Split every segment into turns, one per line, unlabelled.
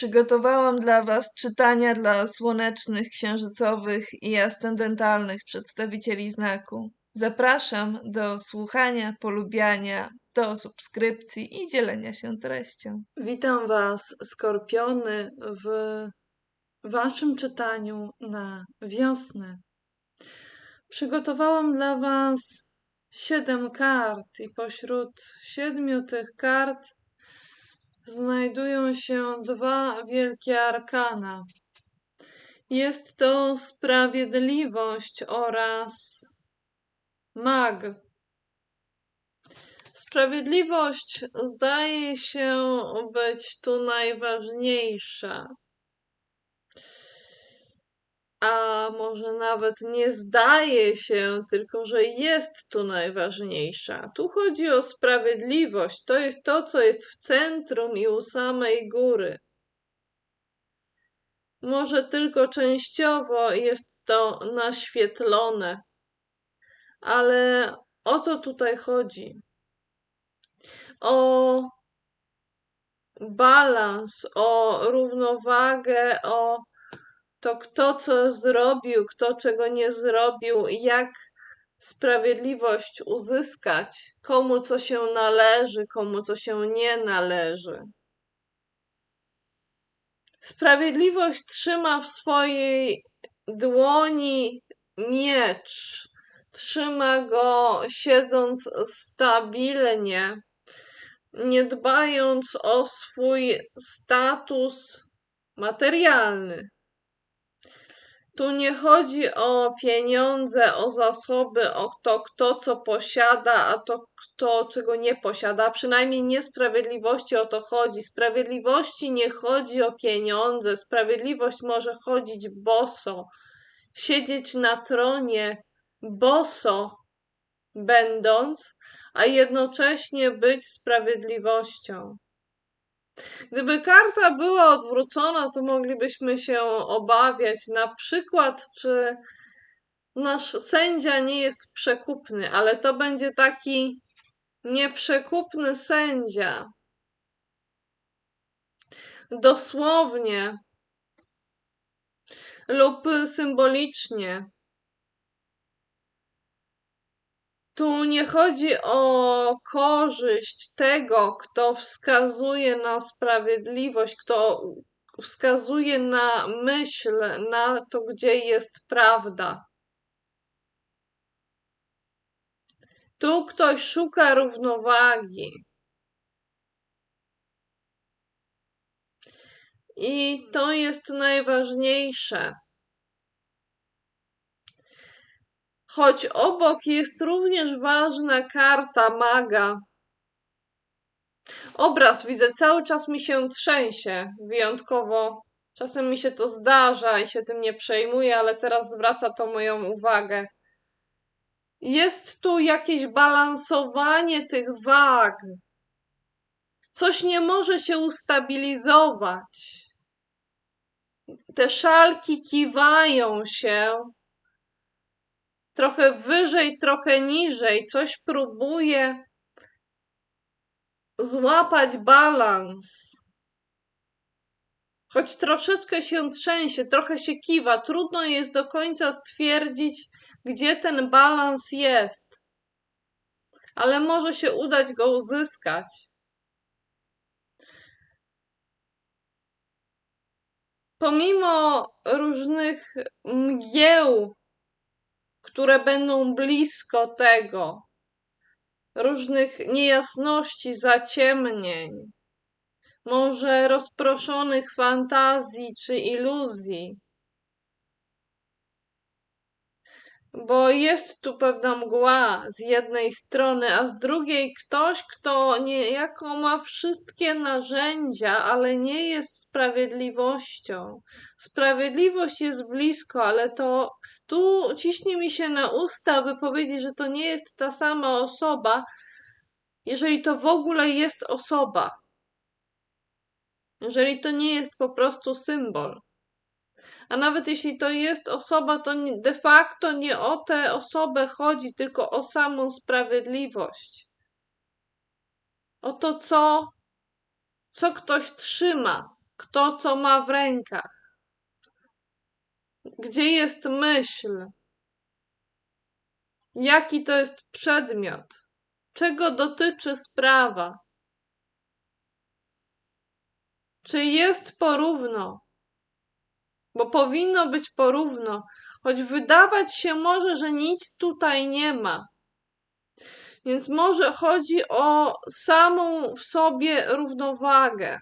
Przygotowałam dla Was czytania dla słonecznych, księżycowych i ascendentalnych przedstawicieli znaku. Zapraszam do słuchania, polubiania, do subskrypcji i dzielenia się treścią. Witam Was, skorpiony, w Waszym czytaniu na wiosnę. Przygotowałam dla Was siedem kart, i pośród siedmiu tych kart znajdują się dwa wielkie arkana. Jest to sprawiedliwość oraz mag. Sprawiedliwość zdaje się być tu najważniejsza a może nawet nie zdaje się, tylko że jest tu najważniejsza. Tu chodzi o sprawiedliwość. To jest to, co jest w centrum i u samej góry. Może tylko częściowo jest to naświetlone, ale o to tutaj chodzi. O balans, o równowagę, o to kto co zrobił, kto czego nie zrobił, jak sprawiedliwość uzyskać, komu co się należy, komu co się nie należy. Sprawiedliwość trzyma w swojej dłoni miecz, trzyma go siedząc stabilnie, nie dbając o swój status materialny. Tu nie chodzi o pieniądze, o zasoby, o to, kto co posiada, a to, kto czego nie posiada. Przynajmniej niesprawiedliwości o to chodzi. Sprawiedliwości nie chodzi o pieniądze. Sprawiedliwość może chodzić boso, siedzieć na tronie boso, będąc, a jednocześnie być sprawiedliwością. Gdyby karta była odwrócona, to moglibyśmy się obawiać, na przykład, czy nasz sędzia nie jest przekupny, ale to będzie taki nieprzekupny sędzia. Dosłownie lub symbolicznie. Tu nie chodzi o korzyść tego, kto wskazuje na sprawiedliwość, kto wskazuje na myśl, na to, gdzie jest prawda. Tu ktoś szuka równowagi. I to jest najważniejsze. Choć obok jest również ważna karta maga. Obraz widzę, cały czas mi się trzęsie, wyjątkowo. Czasem mi się to zdarza i się tym nie przejmuję, ale teraz zwraca to moją uwagę. Jest tu jakieś balansowanie tych wag. Coś nie może się ustabilizować. Te szalki kiwają się, trochę wyżej, trochę niżej, coś próbuje złapać balans. Choć troszeczkę się trzęsie, trochę się kiwa, trudno jest do końca stwierdzić, gdzie ten balans jest. Ale może się udać go uzyskać. Pomimo różnych mgieł które będą blisko tego, różnych niejasności, zaciemnień, może rozproszonych fantazji czy iluzji. Bo jest tu pewna mgła z jednej strony, a z drugiej ktoś, kto niejako ma wszystkie narzędzia, ale nie jest sprawiedliwością. Sprawiedliwość jest blisko, ale to tu ciśnie mi się na usta, by powiedzieć, że to nie jest ta sama osoba, jeżeli to w ogóle jest osoba. Jeżeli to nie jest po prostu symbol. A nawet jeśli to jest osoba, to de facto nie o tę osobę chodzi, tylko o samą sprawiedliwość. O to, co, co ktoś trzyma, kto co ma w rękach. Gdzie jest myśl? Jaki to jest przedmiot? Czego dotyczy sprawa? Czy jest porówno? Bo powinno być porówno, choć wydawać się może, że nic tutaj nie ma. Więc może chodzi o samą w sobie równowagę,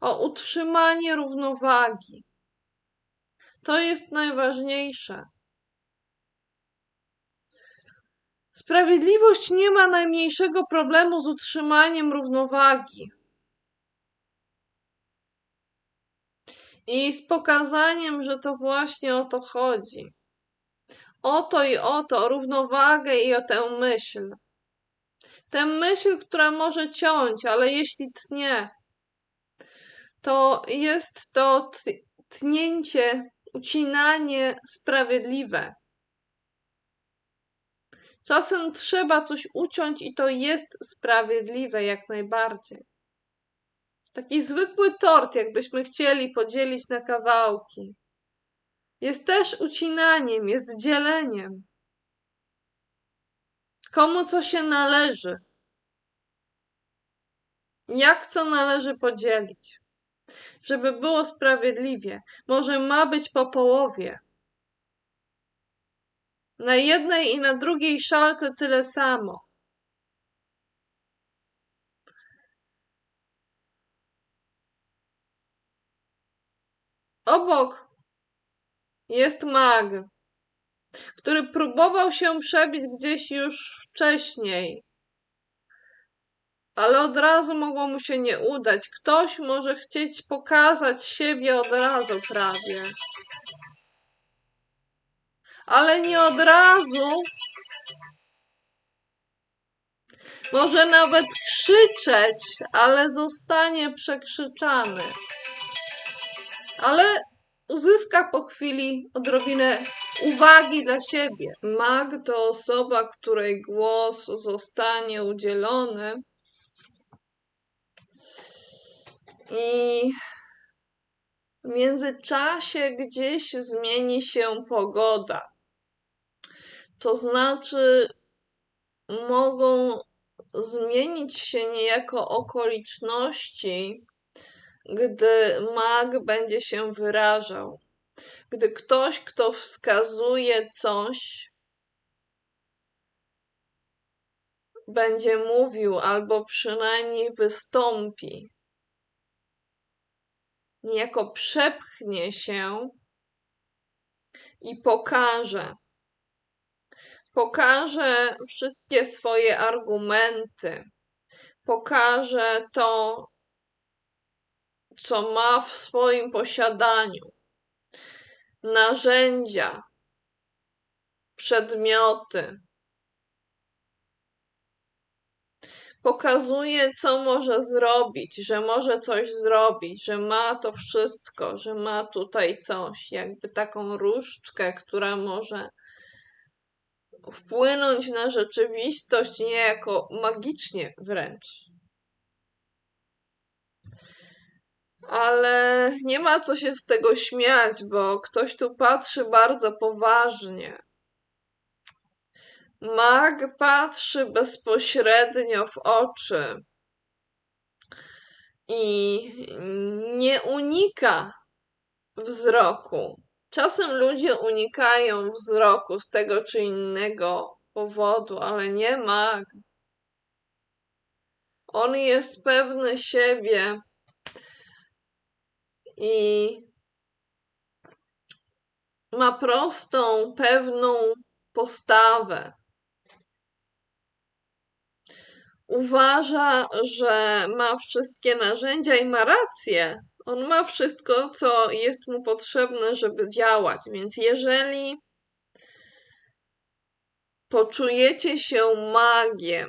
o utrzymanie równowagi. To jest najważniejsze. Sprawiedliwość nie ma najmniejszego problemu z utrzymaniem równowagi. I z pokazaniem, że to właśnie o to chodzi. O to i o to, o równowagę i o tę myśl. Tę myśl, która może ciąć, ale jeśli tnie, to jest to tnięcie, ucinanie sprawiedliwe. Czasem trzeba coś uciąć i to jest sprawiedliwe jak najbardziej. Taki zwykły tort, jakbyśmy chcieli podzielić na kawałki, jest też ucinaniem, jest dzieleniem. Komu co się należy? Jak co należy podzielić? Żeby było sprawiedliwie. Może ma być po połowie. Na jednej i na drugiej szalce tyle samo. Obok jest mag, który próbował się przebić gdzieś już wcześniej, ale od razu mogło mu się nie udać. Ktoś może chcieć pokazać siebie od razu prawie ale nie od razu. Może nawet krzyczeć, ale zostanie przekrzyczany. Ale uzyska po chwili odrobinę uwagi dla siebie. Mag to osoba, której głos zostanie udzielony. I w międzyczasie gdzieś zmieni się pogoda. To znaczy, mogą zmienić się niejako okoliczności, gdy mag będzie się wyrażał. Gdy ktoś, kto wskazuje coś, będzie mówił albo przynajmniej wystąpi, niejako przepchnie się i pokaże. Pokaże wszystkie swoje argumenty, pokaże to, co ma w swoim posiadaniu, narzędzia, przedmioty. Pokazuje, co może zrobić, że może coś zrobić, że ma to wszystko, że ma tutaj coś, jakby taką różdżkę, która może wpłynąć na rzeczywistość niejako magicznie wręcz. Ale nie ma co się z tego śmiać, bo ktoś tu patrzy bardzo poważnie. Mag patrzy bezpośrednio w oczy i nie unika wzroku. Czasem ludzie unikają wzroku z tego czy innego powodu, ale nie mag. On jest pewny siebie i ma prostą, pewną postawę. Uważa, że ma wszystkie narzędzia i ma rację, on ma wszystko, co jest mu potrzebne, żeby działać. Więc jeżeli poczujecie się magiem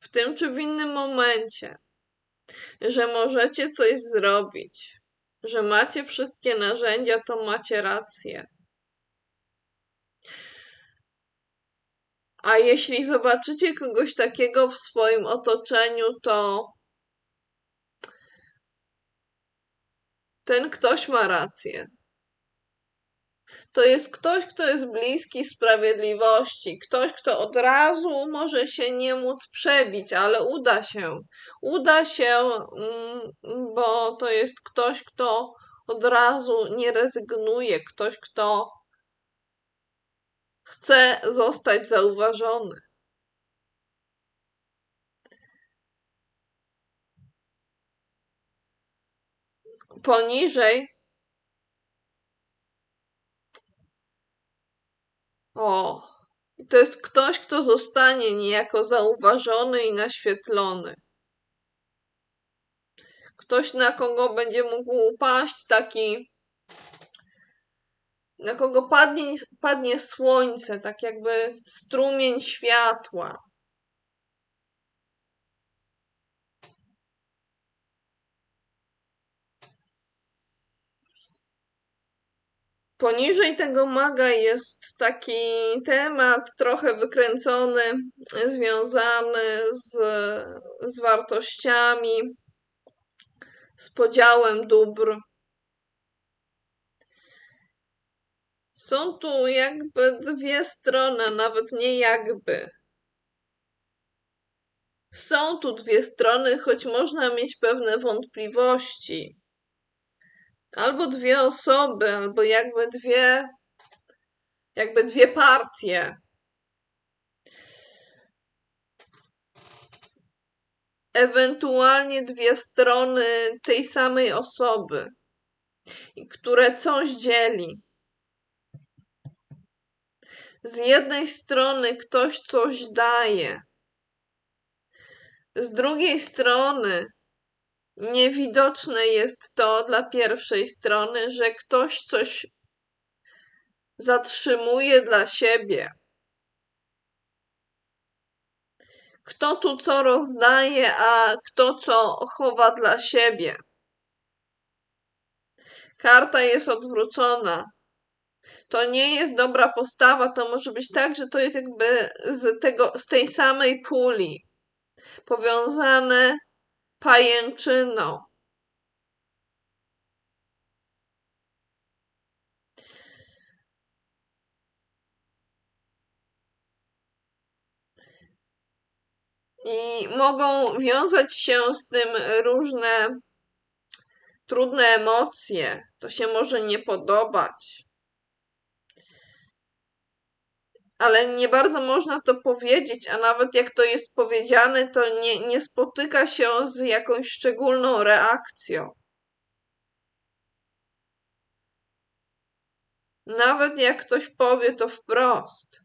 w tym czy w innym momencie, że możecie coś zrobić, że macie wszystkie narzędzia, to macie rację. A jeśli zobaczycie kogoś takiego w swoim otoczeniu, to Ten ktoś ma rację. To jest ktoś, kto jest bliski sprawiedliwości, ktoś, kto od razu może się nie móc przebić, ale uda się. Uda się, mm, bo to jest ktoś, kto od razu nie rezygnuje, ktoś, kto chce zostać zauważony. Poniżej O, to jest ktoś, kto zostanie niejako zauważony i naświetlony. Ktoś, na kogo będzie mógł upaść taki, na kogo padnie, padnie słońce, tak jakby strumień światła. Poniżej tego maga jest taki temat trochę wykręcony, związany z, z wartościami, z podziałem dóbr. Są tu jakby dwie strony, nawet nie jakby. Są tu dwie strony, choć można mieć pewne wątpliwości albo dwie osoby, albo jakby dwie, jakby dwie partie. Ewentualnie dwie strony tej samej osoby, które coś dzieli. Z jednej strony ktoś coś daje, z drugiej strony Niewidoczne jest to dla pierwszej strony, że ktoś coś zatrzymuje dla siebie. Kto tu co rozdaje, a kto co chowa dla siebie. Karta jest odwrócona. To nie jest dobra postawa, to może być tak, że to jest jakby z, tego, z tej samej puli powiązane pajęczyną I mogą wiązać się z tym różne trudne emocje. To się może nie podobać ale nie bardzo można to powiedzieć, a nawet jak to jest powiedziane, to nie, nie spotyka się z jakąś szczególną reakcją. Nawet jak ktoś powie to wprost.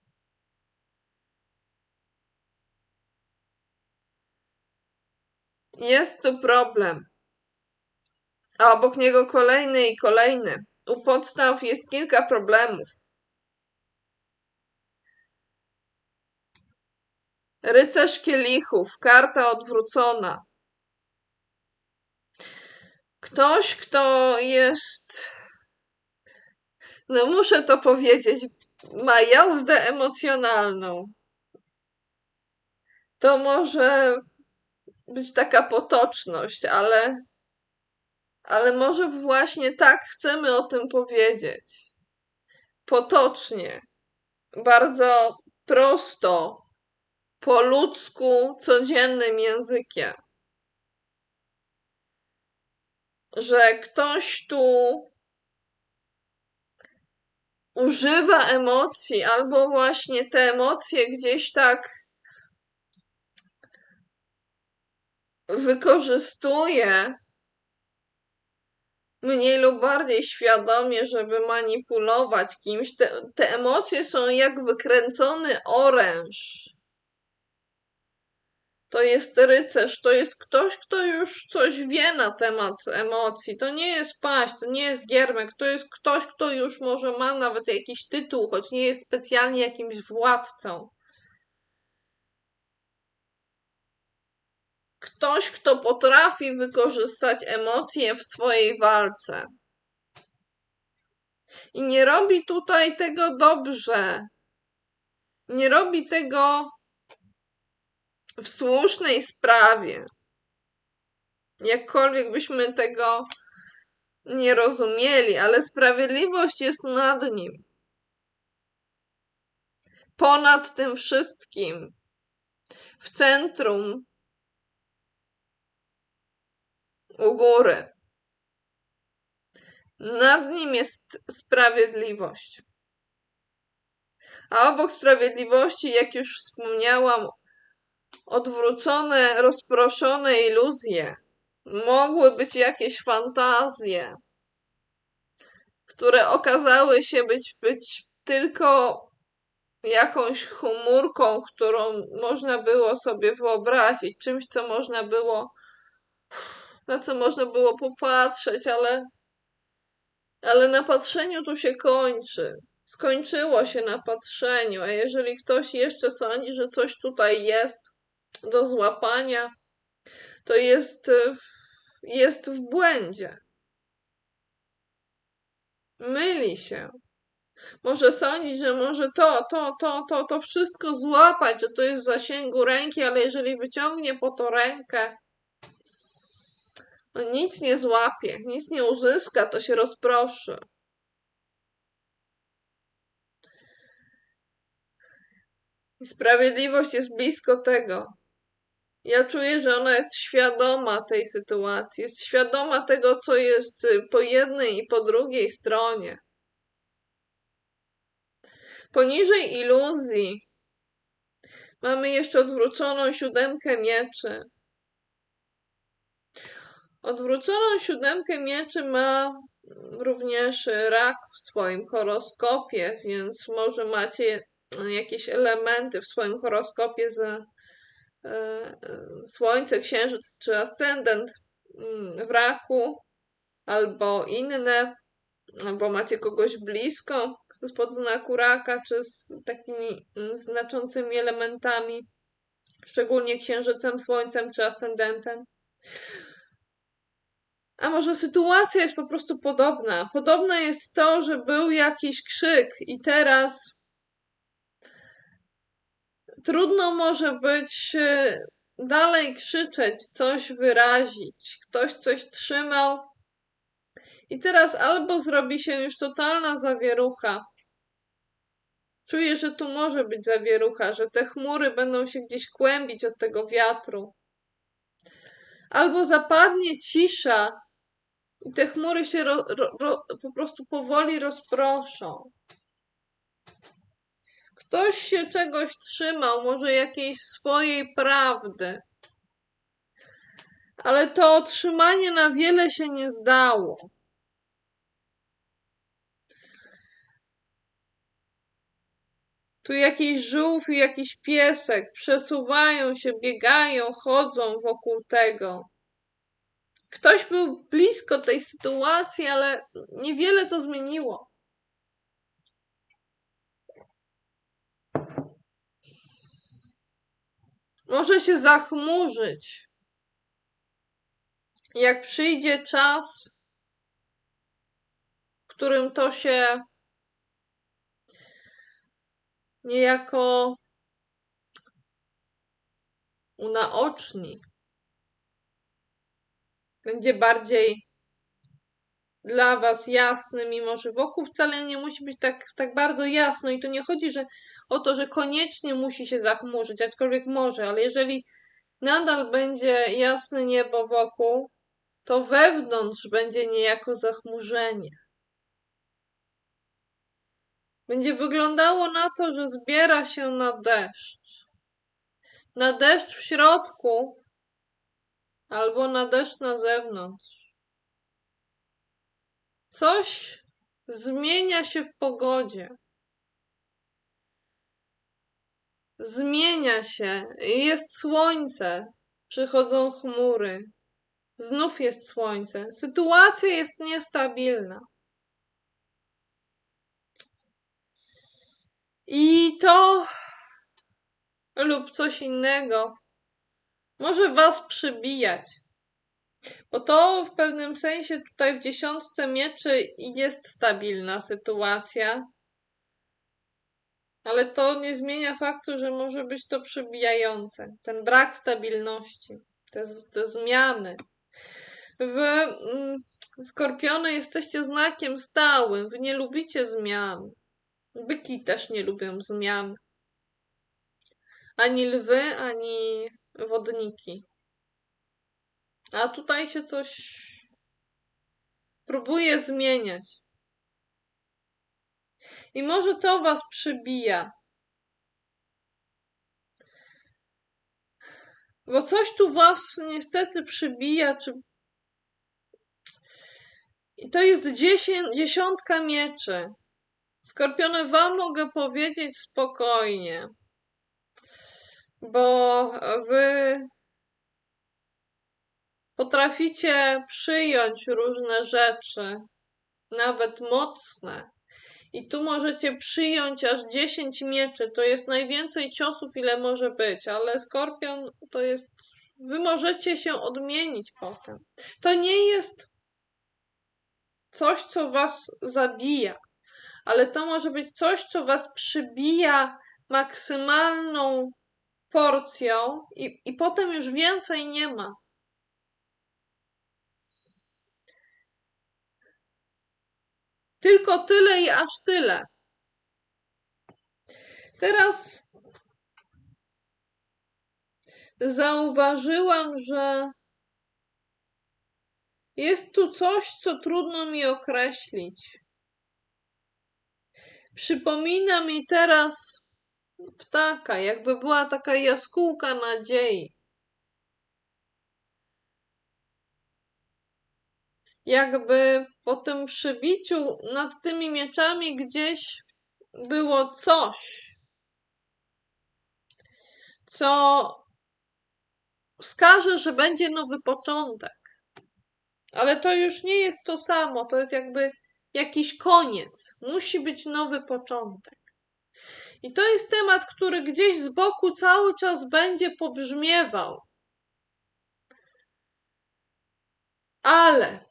Jest tu problem. A obok niego kolejny i kolejny. U podstaw jest kilka problemów. Rycerz kielichów, karta odwrócona. Ktoś, kto jest. No, muszę to powiedzieć, ma jazdę emocjonalną. To może być taka potoczność, ale, ale może właśnie tak chcemy o tym powiedzieć. Potocznie, bardzo prosto, po ludzku, codziennym językiem. Że ktoś tu używa emocji, albo właśnie te emocje gdzieś tak wykorzystuje mniej lub bardziej świadomie, żeby manipulować kimś. Te, te emocje są jak wykręcony oręż to jest rycerz, to jest ktoś, kto już coś wie na temat emocji. To nie jest paść, to nie jest giermek, to jest ktoś, kto już może ma nawet jakiś tytuł, choć nie jest specjalnie jakimś władcą. Ktoś, kto potrafi wykorzystać emocje w swojej walce. I nie robi tutaj tego dobrze. Nie robi tego w słusznej sprawie, jakkolwiek byśmy tego nie rozumieli, ale sprawiedliwość jest nad nim. Ponad tym wszystkim, w centrum, u góry. Nad nim jest sprawiedliwość. A obok sprawiedliwości, jak już wspomniałam, odwrócone, rozproszone iluzje. Mogły być jakieś fantazje, które okazały się być, być tylko jakąś chmurką, którą można było sobie wyobrazić, czymś, co można było, na co można było popatrzeć, ale, ale na patrzeniu tu się kończy. Skończyło się na patrzeniu, a jeżeli ktoś jeszcze sądzi, że coś tutaj jest do złapania, to jest, jest w błędzie. Myli się. Może sądzić, że może to, to, to, to, to wszystko złapać, że to jest w zasięgu ręki, ale jeżeli wyciągnie po to rękę, no nic nie złapie, nic nie uzyska, to się rozproszy. Sprawiedliwość jest blisko tego. Ja czuję, że ona jest świadoma tej sytuacji, jest świadoma tego, co jest po jednej i po drugiej stronie. Poniżej iluzji mamy jeszcze odwróconą siódemkę mieczy. Odwróconą siódemkę mieczy ma również rak w swoim horoskopie, więc może macie jakieś elementy w swoim horoskopie z e, e, Słońce, Księżyc czy Ascendent mm, w raku albo inne albo macie kogoś blisko spod znaku raka, czy z takimi mm, znaczącymi elementami, szczególnie księżycem, słońcem czy ascendentem. A może sytuacja jest po prostu podobna. Podobne jest to, że był jakiś krzyk i teraz trudno może być y, dalej krzyczeć, coś wyrazić. Ktoś coś trzymał, i teraz albo zrobi się już totalna zawierucha. Czuję, że tu może być zawierucha, że te chmury będą się gdzieś kłębić od tego wiatru. Albo zapadnie cisza i te chmury się ro, ro, ro, po prostu powoli rozproszą. Ktoś się czegoś trzymał, może jakiejś swojej prawdy. Ale to otrzymanie na wiele się nie zdało. Tu jakiś żółw i jakiś piesek przesuwają się, biegają, chodzą wokół tego. Ktoś był blisko tej sytuacji, ale niewiele to zmieniło. Może się zachmurzyć. Jak przyjdzie czas, w którym to się niejako unaoczni. Będzie bardziej dla Was jasny, mimo że wokół wcale nie musi być tak, tak bardzo jasno. I tu nie chodzi że, o to, że koniecznie musi się zachmurzyć, aczkolwiek może, ale jeżeli nadal będzie jasne niebo wokół, to wewnątrz będzie niejako zachmurzenie będzie wyglądało na to, że zbiera się na deszcz. Na deszcz w środku albo na deszcz na zewnątrz. Coś zmienia się w pogodzie. Zmienia się. Jest słońce. Przychodzą chmury. Znów jest słońce. Sytuacja jest niestabilna. I to lub coś innego może was przybijać. Bo to w pewnym sensie tutaj w dziesiątce mieczy jest stabilna sytuacja. Ale to nie zmienia faktu, że może być to przybijające. Ten brak stabilności, te, te zmiany. W, mm, Skorpiony jesteście znakiem stałym, wy nie lubicie zmian. Byki też nie lubią zmian. Ani lwy, ani wodniki. A tutaj się coś próbuje zmieniać. I może to was przybija. Bo coś tu was niestety przybija, czy i to jest dziesię- dziesiątka mieczy. Skorpiony, wam mogę powiedzieć spokojnie, bo wy potraficie przyjąć różne rzeczy, nawet mocne. I tu możecie przyjąć aż 10 mieczy. To jest najwięcej ciosów, ile może być, ale skorpion to jest. Wy możecie się odmienić potem. To nie jest coś, co was zabija, ale to może być coś, co was przybija maksymalną porcją i, i potem już więcej nie ma. Tylko tyle i aż tyle. Teraz zauważyłam, że jest tu coś, co trudno mi określić. Przypomina mi teraz ptaka, jakby była taka jaskółka nadziei. Jakby po tym przybiciu nad tymi mieczami gdzieś było coś, co wskaże, że będzie nowy początek. Ale to już nie jest to samo, to jest jakby jakiś koniec. Musi być nowy początek. I to jest temat, który gdzieś z boku cały czas będzie pobrzmiewał. Ale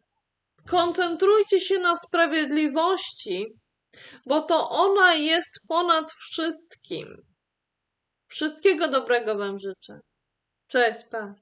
koncentrujcie się na sprawiedliwości, bo to ona jest ponad wszystkim. Wszystkiego dobrego Wam życzę. Cześć, pa.